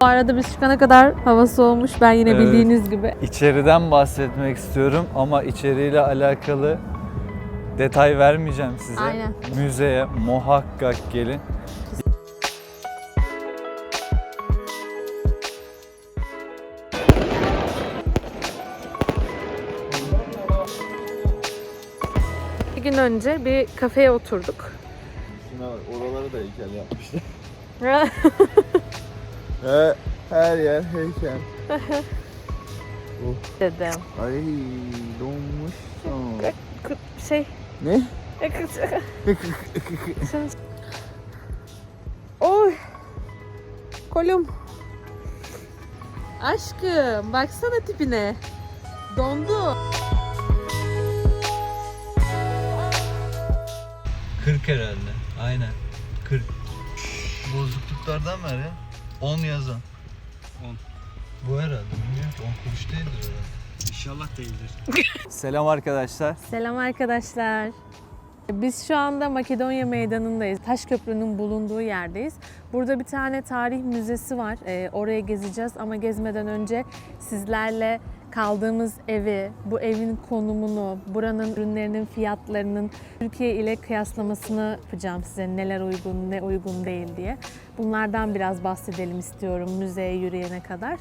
Bu arada biz çıkana kadar hava soğumuş. Ben yine Evet. bildiğiniz gibi. İçeriden bahsetmek istiyorum ama içeriğiyle alakalı detay vermeyeceğim size. Aynen. Müzeye muhakkak gelin. Bir gün önce bir kafeye oturduk. Şuna bak oraları da heykel yapmışlar. He, her yer heykel. Dedim. Ay donmuşsun. Şey. Ne? Oy. Kolum. Aşkım baksana tipine. Dondu. 40 herhalde. Aynen. 40. Bozukluklardan ver ya. 10 yazan. 10. Bu herhalde. Bilmiyorum ki 10 kuruş değildir herhalde. İnşallah değildir. Selam arkadaşlar. Selam arkadaşlar. Biz şu anda Makedonya Meydanı'ndayız. Taşköprü'nün bulunduğu yerdeyiz. Burada bir tane tarih müzesi var. Ee, oraya gezeceğiz ama gezmeden önce sizlerle kaldığımız evi, bu evin konumunu, buranın ürünlerinin fiyatlarının Türkiye ile kıyaslamasını yapacağım size. Neler uygun, ne uygun değil diye. Bunlardan biraz bahsedelim istiyorum müzeye yürüyene kadar.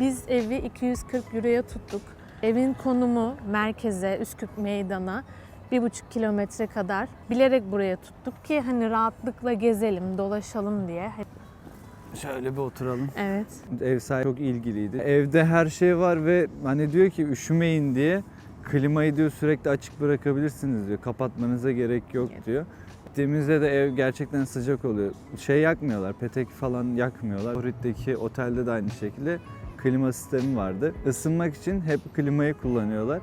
Biz evi 240 euroya tuttuk. Evin konumu merkeze, Üsküp Meydan'a bir buçuk kilometre kadar bilerek buraya tuttuk ki hani rahatlıkla gezelim, dolaşalım diye. Şöyle bir oturalım. Evet. Ev sahibi çok ilgiliydi. Evde her şey var ve hani diyor ki üşümeyin diye klimayı diyor sürekli açık bırakabilirsiniz diyor. Kapatmanıza gerek yok Evet. diyor. Gittiğimizde de ev gerçekten sıcak oluyor. Şey yakmıyorlar, petek falan yakmıyorlar. Ohrid'deki otelde de aynı şekilde klima sistemi vardı. Isınmak için hep klimayı kullanıyorlar.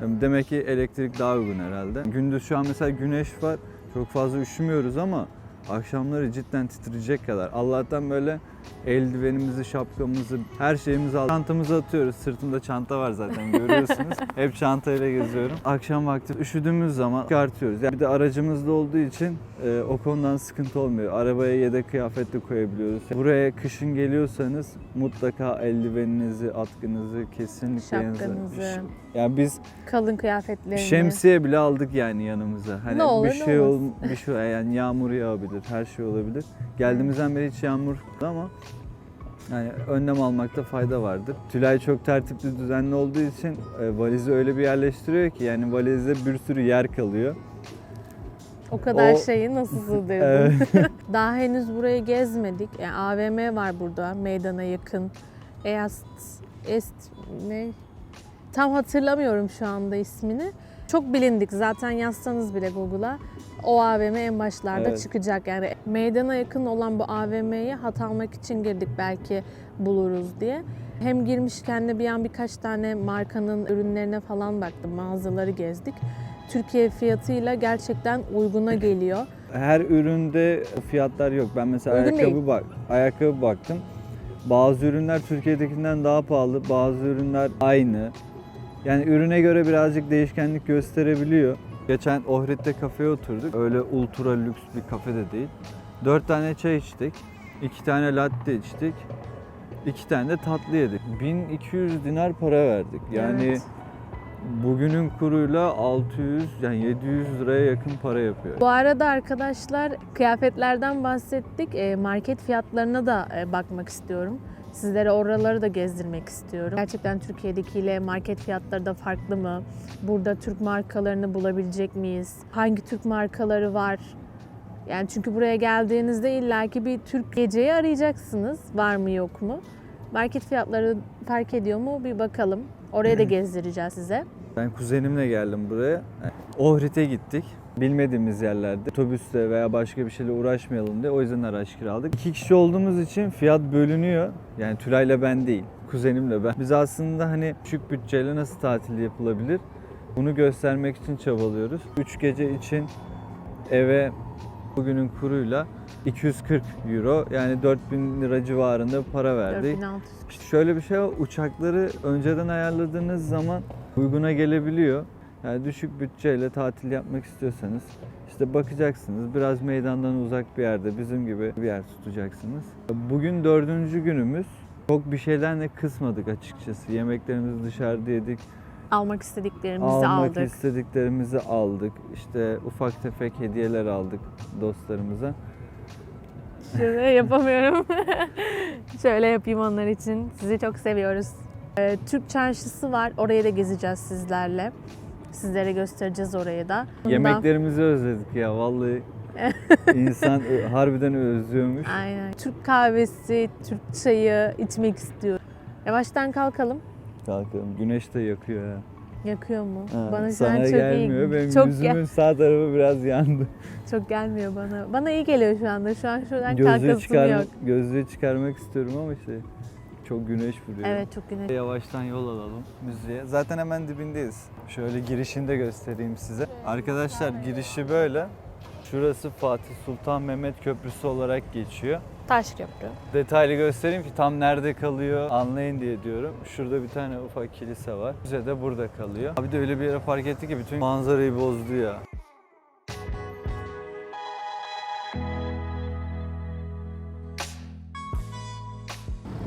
Demek ki elektrik daha uygun herhalde. Gündüz şu an mesela güneş var. Çok fazla üşümüyoruz ama akşamları cidden titreyecek kadar. Allah'tan böyle eldivenimizi, şapkamızı, her şeyimizi aldık. Çantamızı atıyoruz. Sırtımda çanta var zaten görüyorsunuz. Hep çantayla geziyorum. Akşam vakti üşüdüğümüz zaman çıkartıyoruz. Yani bir de aracımızda olduğu için e, o konudan sıkıntı olmuyor. Arabaya yedek kıyafet de koyabiliyoruz. Buraya kışın geliyorsanız mutlaka eldiveninizi, atkınızı kesinlikle yanınıza- Şapkanızı. Yani biz Kalın kıyafetlerini. Şemsiye bile aldık yani yanımıza. Hani Ne olur, bir ne şey ol, olmaz. bir şey yani yağmur yağabilir, her şey olabilir. Geldiğimizden beri hiç yağmur yoktu ama yani önlem almakta fayda vardır. Tülay çok tertipli, düzenli olduğu için e, valizi öyle bir yerleştiriyor ki yani valizde bir sürü yer kalıyor. O kadar O- şeyi nasıl sığdırdın? Daha henüz burayı gezmedik. Yani AVM var burada meydana yakın. East, Est ne? Tam hatırlamıyorum şu anda ismini. Çok bilindik zaten yazsanız bile Google'a o AVM en başlarda Evet. çıkacak. Yani meydana yakın olan bu AVM'ye hat almak için girdik belki buluruz diye. Hem girmişken de bir an birkaç tane markanın ürünlerine falan baktım. Mağazaları gezdik. Türkiye fiyatıyla gerçekten uyguna geliyor. Her üründe fiyatlar yok. Ben mesela Uygun ayakkabı değil. bak ayakkabı baktım. Bazı ürünler Türkiye'dekinden daha pahalı, bazı ürünler aynı. Yani ürüne göre birazcık değişkenlik gösterebiliyor. Geçen Ohrid'de kafeye oturduk. Öyle ultra lüks bir kafe de değil. Dört tane çay içtik. iki tane latte içtik. iki tane de tatlı yedik. 1200 dinar para verdik. Yani Evet. bugünün kuruyla 600 yani 700 liraya yakın para yapıyor. Bu arada arkadaşlar kıyafetlerden bahsettik. E, Market fiyatlarına da e, bakmak istiyorum. Sizlere oraları da gezdirmek istiyorum. Gerçekten Türkiye'dekiyle market fiyatları da farklı mı? Burada Türk markalarını bulabilecek miyiz? Hangi Türk markaları var? Yani çünkü buraya geldiğinizde illaki bir Türk geceyi arayacaksınız. Var mı yok mu? Market fiyatları fark ediyor mu? Bir bakalım. Oraya da gezdireceğiz size. Ben kuzenimle geldim buraya. Ohrid'e gittik. Bilmediğimiz yerlerde otobüsle veya başka bir şeyle uğraşmayalım diye o yüzden araç kiraladık. İki kişi olduğumuz için fiyat bölünüyor. Yani Tülay'la ben değil, kuzenimle ben. Biz aslında hani küçük bütçeyle nasıl tatil yapılabilir? Bunu göstermek için çabalıyoruz. 3 gece için eve bugünün kuruyla 240 euro yani 4000 lira civarında para verdik. 4600. İşte şöyle bir şey var, uçakları önceden ayarladığınız zaman uyguna gelebiliyor. Yani düşük bütçeyle tatil yapmak istiyorsanız işte bakacaksınız biraz meydandan uzak bir yerde bizim gibi bir yer tutacaksınız. Bugün dördüncü günümüz. Çok bir şeyden de kısmadık açıkçası. Yemeklerimizi dışarıda yedik. Almak istediklerimizi Almak aldık. istediklerimizi aldık. İşte ufak tefek hediyeler aldık dostlarımıza. Şöyle yapamıyorum. Şöyle yapayım onlar için. Sizi çok seviyoruz. Ee, Türk çarşısı var. Orayı da gezeceğiz sizlerle. Sizlere göstereceğiz orayı da. Yemeklerimizi özledik ya vallahi. insan ö- harbiden özlüyormuş. Aynen. Türk kahvesi, Türk çayı içmek istiyorum. Yavaştan kalkalım. Kalkalım. Güneş de yakıyor ya. Yakıyor mu? Ha, bana şu sana an çok gelmiyor. iyi. Benim çok yüzümün gel- sağ tarafı biraz yandı. çok gelmiyor bana. Bana iyi geliyor şu anda. Şu an şuradan Gözlüğü, kalkasım çıkar, yok. gözlüğü çıkarmak istiyorum ama işte çok güneş vuruyor. Evet çok güneş. Yavaştan yol alalım müziğe. Zaten hemen dibindeyiz. Şöyle girişini de göstereyim size. Arkadaşlar girişi böyle. Şurası Fatih Sultan Mehmet Köprüsü olarak geçiyor. Taş köprü. Detaylı göstereyim ki tam nerede kalıyor anlayın diye diyorum. Şurada bir tane ufak kilise var. Müze de burada kalıyor. Abi de öyle bir yere park etti ki bütün manzarayı bozdu ya.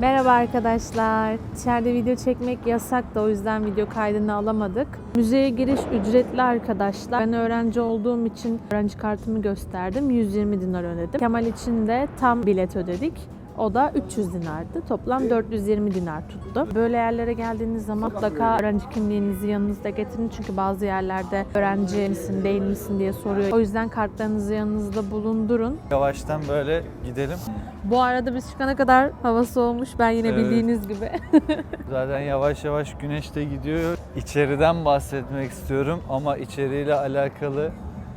Merhaba arkadaşlar. İçeride video çekmek yasak da o yüzden video kaydını alamadık. Müzeye giriş ücretli arkadaşlar. Ben öğrenci olduğum için öğrenci kartımı gösterdim. 120 dinar ödedim. Kemal için de tam bilet ödedik. O da 300 dinardı. Toplam 420 dinar tuttu. Böyle yerlere geldiğiniz zaman mutlaka öğrenci kimliğinizi yanınızda getirin. Çünkü bazı yerlerde öğrenci misin değil misin diye soruyor. O yüzden kartlarınızı yanınızda bulundurun. Yavaştan böyle gidelim. Bu arada biz çıkana kadar hava soğumuş. Ben yine Evet. bildiğiniz gibi. Zaten yavaş yavaş güneş de gidiyor. İçeriden bahsetmek istiyorum ama içeriğiyle alakalı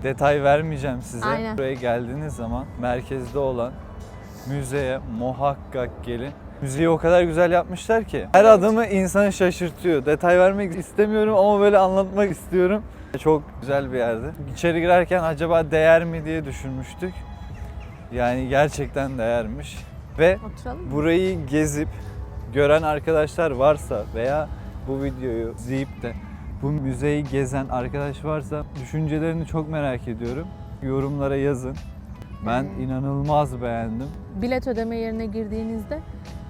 detay vermeyeceğim size. Aynen. Buraya geldiğiniz zaman merkezde olan müzeye muhakkak gelin. Müziği o kadar güzel yapmışlar ki her adımı insanı şaşırtıyor. Detay vermek istemiyorum ama böyle anlatmak istiyorum. Çok güzel bir yerdi. İçeri girerken acaba değer mi diye düşünmüştük. Yani gerçekten değermiş. Ve burayı gezip gören arkadaşlar varsa veya bu videoyu izleyip de bu müzeyi gezen arkadaş varsa düşüncelerini çok merak ediyorum. Yorumlara yazın. Ben inanılmaz beğendim. Bilet ödeme yerine girdiğinizde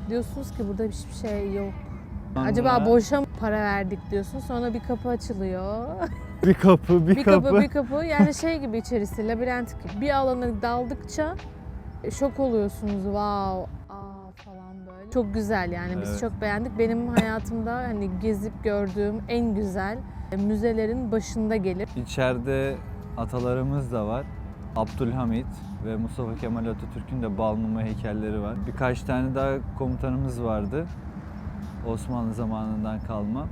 diyorsunuz ki burada hiçbir şey yok. Sonra Acaba boşa mı para verdik diyorsun. Sonra bir kapı açılıyor. bir kapı, bir, bir kapı. kapı, bir kapı. Yani şey gibi içerisi labirent gibi. Bir alana daldıkça şok oluyorsunuz. Wow. Aa falan böyle. Çok güzel yani. Biz Evet. çok beğendik. Benim hayatımda hani gezip gördüğüm en güzel müzelerin başında gelir. İçeride atalarımız da var. Abdülhamit ve Mustafa Kemal Atatürk'ün de Balmumu heykelleri var. Birkaç tane daha komutanımız vardı. Osmanlı zamanından kalma.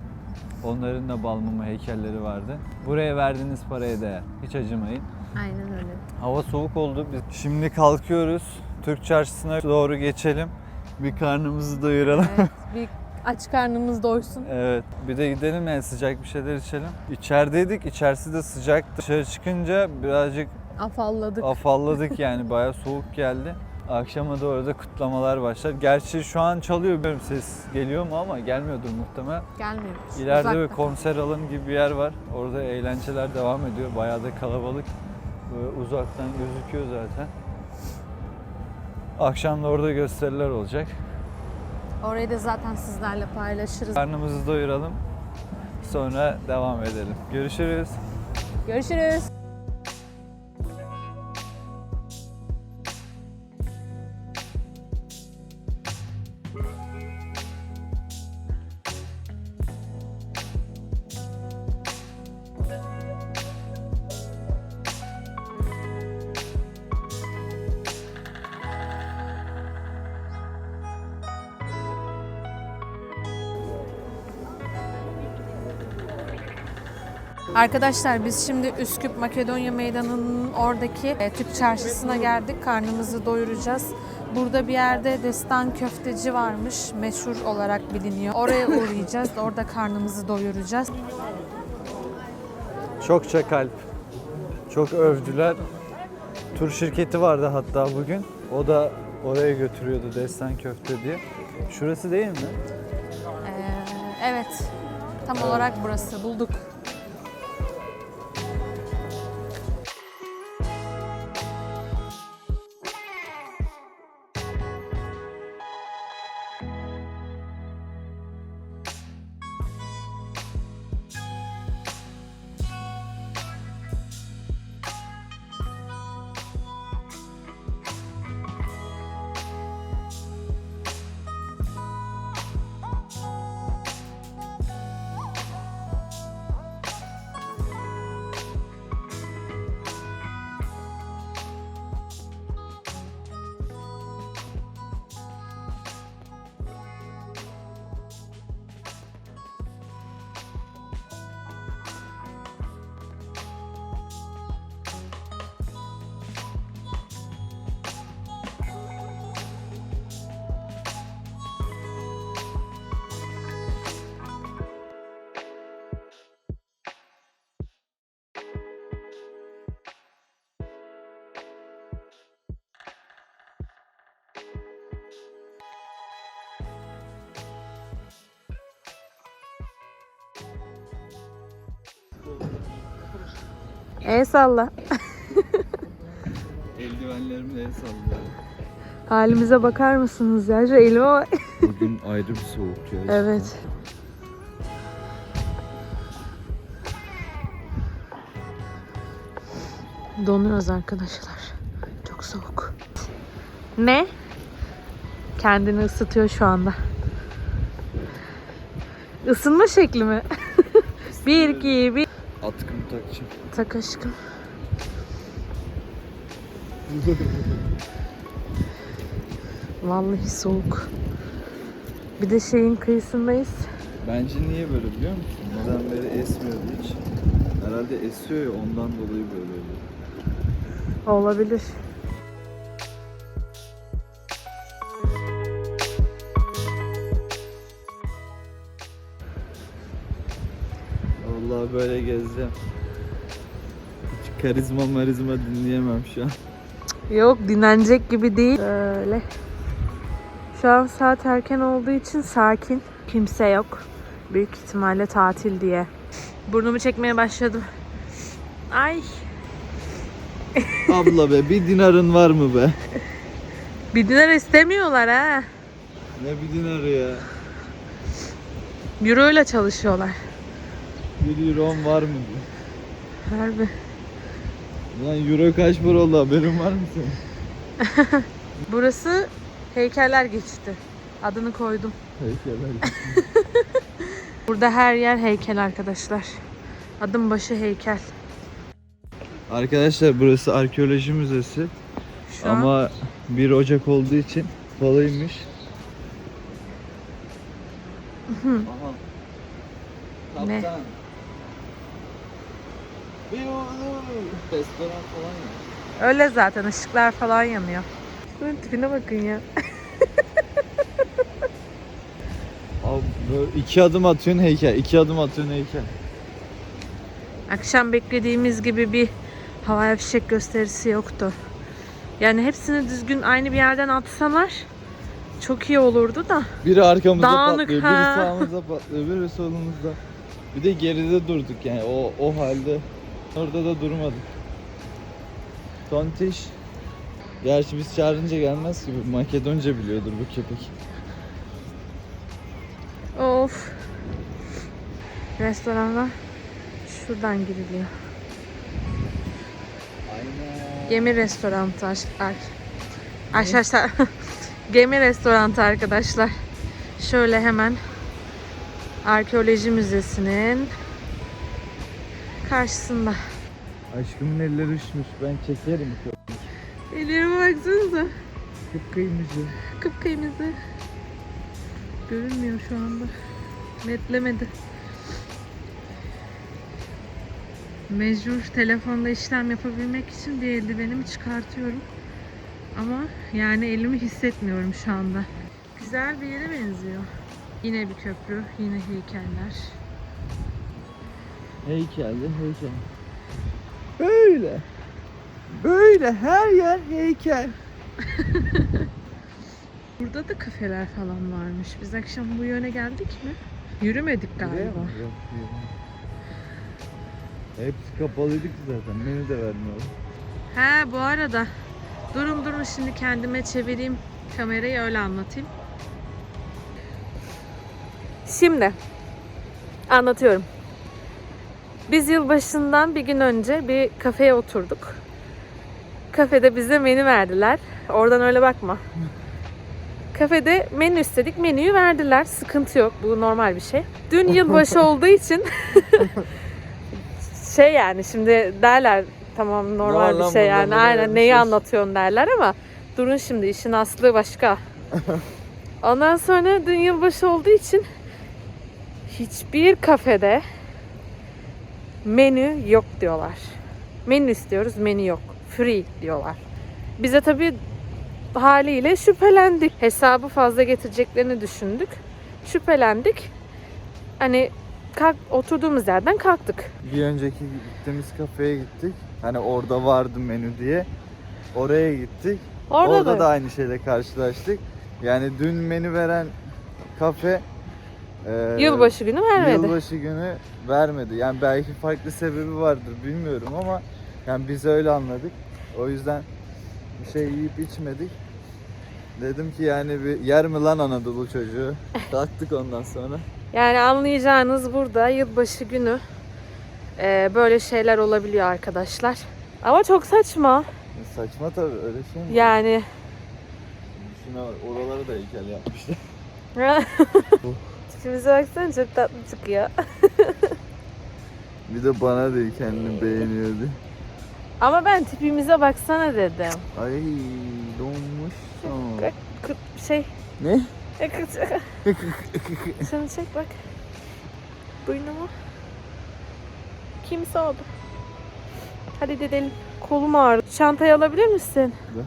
Onların da Balmumu heykelleri vardı. Buraya verdiğiniz paraya değer. Hiç acımayın. Aynen öyle. Hava soğuk oldu. Biz şimdi kalkıyoruz. Türk çarşısına doğru geçelim. Bir karnımızı doyuralım. Evet, bir aç karnımız doysun. Evet. Bir de gidelim yani sıcak bir şeyler içelim. İçerideydik. içerisi de sıcaktı. Dışarı çıkınca birazcık Afalladık. afalladık yani. Bayağı soğuk geldi. Akşama doğru da kutlamalar başlar. Gerçi şu an çalıyor bilmiyorum ses geliyor mu ama gelmiyordur muhtemelen. Gelmiyor. İleride bir Uzakta. konser alanı gibi bir yer var. Orada eğlenceler devam ediyor. Bayağı da kalabalık. Böyle uzaktan gözüküyor zaten. Akşam da orada gösteriler olacak. Orayı da zaten sizlerle paylaşırız. Karnımızı doyuralım. Sonra devam edelim. Görüşürüz. Görüşürüz. Arkadaşlar biz şimdi Üsküp Makedonya Meydanı'nın oradaki e, Türk Çarşısı'na geldik. Karnımızı doyuracağız. Burada bir yerde destan köfteci varmış. Meşhur olarak biliniyor. Oraya uğrayacağız. Orada karnımızı doyuracağız. Çokça kalp. Çok övdüler. Tur şirketi vardı hatta bugün. O da oraya götürüyordu Destan Köfte diye. Şurası değil mi? Ee, evet. Tam olarak burası. Bulduk. El salla. Eldivenlerimle el sallıyorum. Halimize bakar mısınız ya? Şu elime bak. Bugün ayrı bir soğuk ya. Evet. Donuyoruz arkadaşlar. Çok soğuk. Ne? Kendini ısıtıyor şu anda. Isınma şekli mi? bir, iki, bir. Takacağım. Tak aşkım. Vallahi soğuk. Bir de şeyin kıyısındayız. Bence niye böyle biliyor musun? Neden beri esmiyordu hiç. Herhalde esiyor ya ondan dolayı böyle oluyor. Olabilir. Vallahi böyle gezeceğim. Karizma marizma dinleyemem şu an. Yok dinlenecek gibi değil. Böyle. Şu an saat erken olduğu için sakin. Kimse yok. Büyük ihtimalle tatil diye. Burnumu çekmeye başladım. Ay. Abla be bir dinarın var mı be? Bir dinar istemiyorlar ha. Ne bir dinarı ya? Euro ile çalışıyorlar. Bir euron var mı? Harbi. Lan euro kaç para oldu haberin var mı senin? Burası heykeller geçti. Adını koydum. Heykeller. Burada her yer heykel arkadaşlar. Adım başı heykel. Arkadaşlar burası arkeoloji müzesi. Şu an Ama 1 Ocak olduğu için balıymış. Aha. Ne? Kaptan. Restoran falan ya. öyle zaten ışıklar falan yanıyor. Şunun tipine bakın ya. Abi böyle iki adım atıyorsun heykel, iki adım atıyorsun heykel. Akşam beklediğimiz gibi bir havai fişek gösterisi yoktu. Yani hepsini düzgün aynı bir yerden atsalar çok iyi olurdu da. Biri arkamızda Dağınık, patlıyor, ha. biri sağımızda patlıyor, biri solumuzda. Bir de geride durduk yani o o halde. Orada da durmadık. Tontiş. Gerçi biz çağırınca gelmez ki. bu Makedonca biliyordur bu köpek. Of. Restorana şuradan giriliyor. Aynen. Gemi restoranı aşklar. Arkadaşlar gemi restoranı arkadaşlar. Şöyle hemen arkeoloji müzesinin karşısında. Aşkımın elleri üşmüş. Ben çekerim. Ellerime baksanıza. Kıpkıymışı. Kıpkırmızı. Görünmüyor şu anda. Netlemedi. Mecbur telefonda işlem yapabilmek için bir eldivenimi çıkartıyorum. Ama yani elimi hissetmiyorum şu anda. Güzel bir yere benziyor. Yine bir köprü, yine heykeller. Heykeldi heykel. Böyle. Böyle her yer heykel. Burada da kafeler falan varmış. Biz akşam bu yöne geldik mi? Yürümedik galiba. Mı? Yok, yok. Hepsi kapalıydı ki zaten. Menü de vermiyorlar. He bu arada durun durun şimdi kendime çevireyim kamerayı öyle anlatayım. Şimdi anlatıyorum. Biz yılbaşından bir gün önce bir kafeye oturduk. Kafede bize menü verdiler. Oradan öyle bakma. Kafede menü istedik. Menüyü verdiler. Sıkıntı yok. Bu normal bir şey. Dün yılbaşı olduğu için şey yani şimdi derler tamam normal var bir şey yani aynen neyi anlatıyorsun derler ama durun şimdi işin aslı başka. Ondan sonra dün yılbaşı olduğu için hiçbir kafede menü yok diyorlar. Menü istiyoruz, menü yok. Free diyorlar. Bize tabii haliyle şüphelendik. Hesabı fazla getireceklerini düşündük. Şüphelendik. Hani kalk, oturduğumuz yerden kalktık. Bir önceki gittiğimiz kafeye gittik. Hani orada vardı menü diye. Oraya gittik. Orada, Orada, da, da aynı şeyle karşılaştık. Yani dün menü veren kafe e, yılbaşı günü vermedi. Yılbaşı günü vermedi. Yani belki farklı sebebi vardır bilmiyorum ama Yani biz öyle anladık. O yüzden bir şey yiyip içmedik. Dedim ki yani bir yer mi lan Anadolu çocuğu? Kalktık ondan sonra. Yani anlayacağınız burada yılbaşı günü e, böyle şeyler olabiliyor arkadaşlar. Ama çok saçma. Saçma tabii öyle şey mi? Yani Şuna oraları da heykel yapmışlar. tipimize baksana çok tatlı çıkıyor. Bir de bana değil kendini beğeniyordu. Ama ben tipimize baksana dedim. Ay donmuş. Şey Ne? Şunu çek bak. Buynumu. Kimse oldu. Hadi gidelim. Kolum ağrıyor. Çantayı alabilir misin? Ver.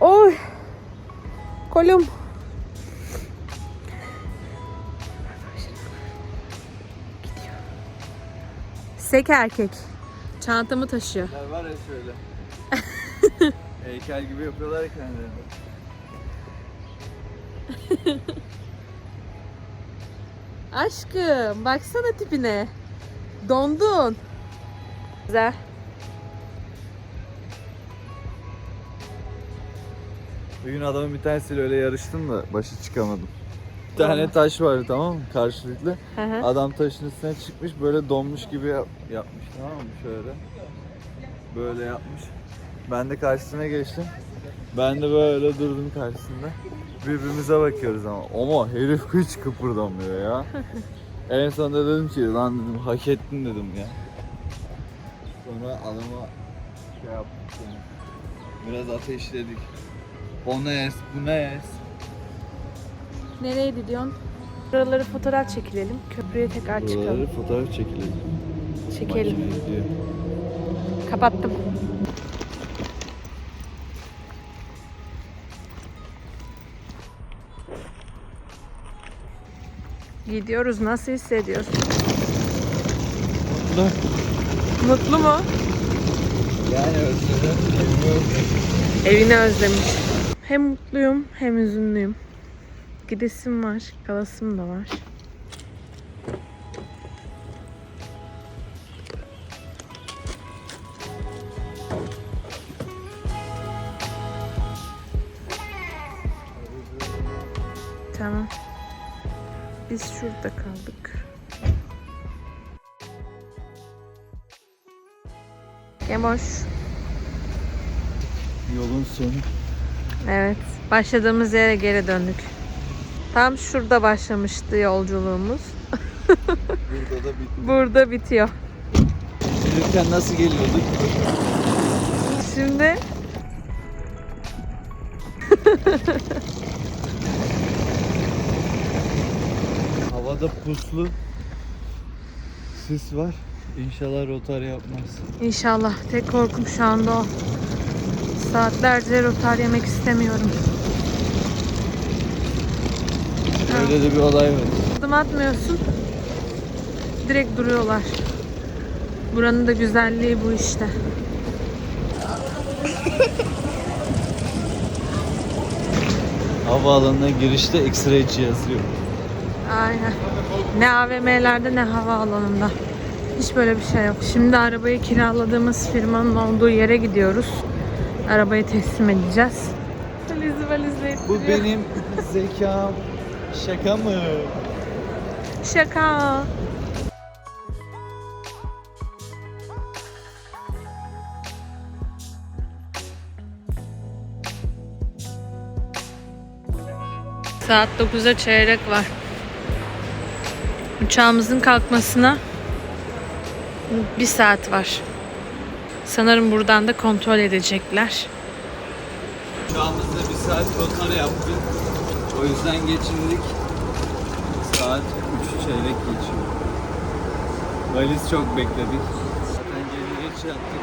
Oy. Kolum. Sek erkek. Çantamı taşıyor. Ya var ya şöyle. heykel gibi yapıyorlar ya kendilerini. Aşkım baksana tipine. Dondun. Güzel. Bugün adamın bir tanesiyle öyle yarıştım da başı çıkamadım. Tane taş vardı tamam mı karşılıklı. Hı hı. Adam taşın üstüne çıkmış böyle donmuş gibi yap- yapmış tamam mı şöyle. Böyle yapmış. Ben de karşısına geçtim. Ben de böyle durdum karşısında. Birbirimize bakıyoruz ama. Ama herif hiç kıpırdamıyor ya. en sonunda dedim ki lan dedim hak ettin dedim ya. Sonra adama şey yaptık yani. Biraz ateşledik. O ne es, bu ne es. Nereye gidiyorsun? Buraları fotoğraf çekilelim. Köprüye tekrar Buraları çıkalım. fotoğraf çekilelim. Çekelim. Kapattım. Gidiyoruz. Nasıl hissediyorsun? Dur. Mutlu mu? Yani özledim. Evini özlemiş. Hem mutluyum hem üzünlüyüm. Gidesim var, kalasım da var. Tamam. Biz şurada kaldık. Gemoş. Yolun sonu. Evet, başladığımız yere geri döndük. Tam şurada başlamıştı yolculuğumuz. Burada da bitti. Burada bitiyor. Gelirken nasıl geliyorduk? Şimdi Havada puslu. Sis var. İnşallah rotar yapmaz. inşallah tek korkum şu anda o. Saatlerce rotar yemek istemiyorum. Öyle de bir olay var. Adım atmıyorsun. Direkt duruyorlar. Buranın da güzelliği bu işte. Havaalanına girişte X-ray cihazı yok. Aynen. Ne AVM'lerde ne havaalanında. Hiç böyle bir şey yok. Şimdi arabayı kiraladığımız firmanın olduğu yere gidiyoruz. Arabayı teslim edeceğiz. Valizi valizle Bu benim zekam. Şaka mı? Şaka. Saat 9'a çeyrek var. Uçağımızın kalkmasına bir saat var. Sanırım buradan da kontrol edecekler. Uçağımızda bir saat rotar yaptık. O yüzden geçirdik. Saat 3 çeyrek geçiyor. Valiz çok bekledik. Yattık. Erken kalktık.